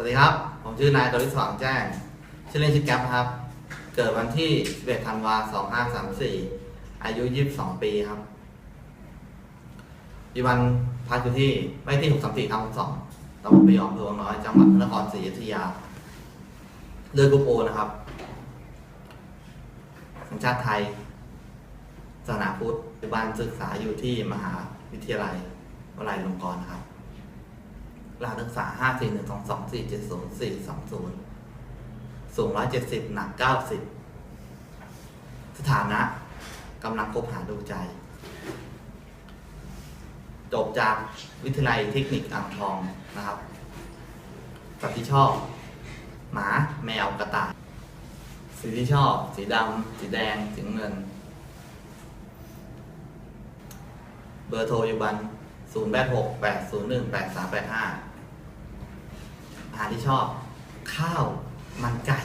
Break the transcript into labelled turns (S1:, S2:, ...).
S1: วัสดีครับ ผมชื่อนายดริศสว่างแจ้ง ชื่อเล่นชื่อแก๊ปครับ เกิดวันที่ 11 ธันวาคม 2534 อายุ 22 ปีครับปัจจุบันพักอยู่ที่ไม่ที่ 634ทับ2ตำบลปีออมอำเภอวังน้อย จังหวัดนครศรีอยุธยา เลือดกรุ๊ปโอนะครับ สัญชาติไทย ศาสนาพุทธปัจจุบันศึกษาอยู่ที่มหาวิทยาลัยวลัยลงกรณ์ครับ รหัสนักศึกษาห้าสี่หนึ่งสองสองสี่เจ็ดศูนย์สี่สองศูนย์สูงร้อยเจ็ดสิบหนักเก้าสิบสถานะกำลังคบหาดูใจ จบจากวิทยาลัยเทคนิคอ่างทองนะครับสัตว์ที่ชอบ หมาแมวกระต่ายสีที่ชอบ สีดำสีแดง สีเงิน เบอร์โทรปัจจุบัน 0 8 6 8 0 1 8 3 8 5 อาหารที่ชอบ ข้าวมันไก่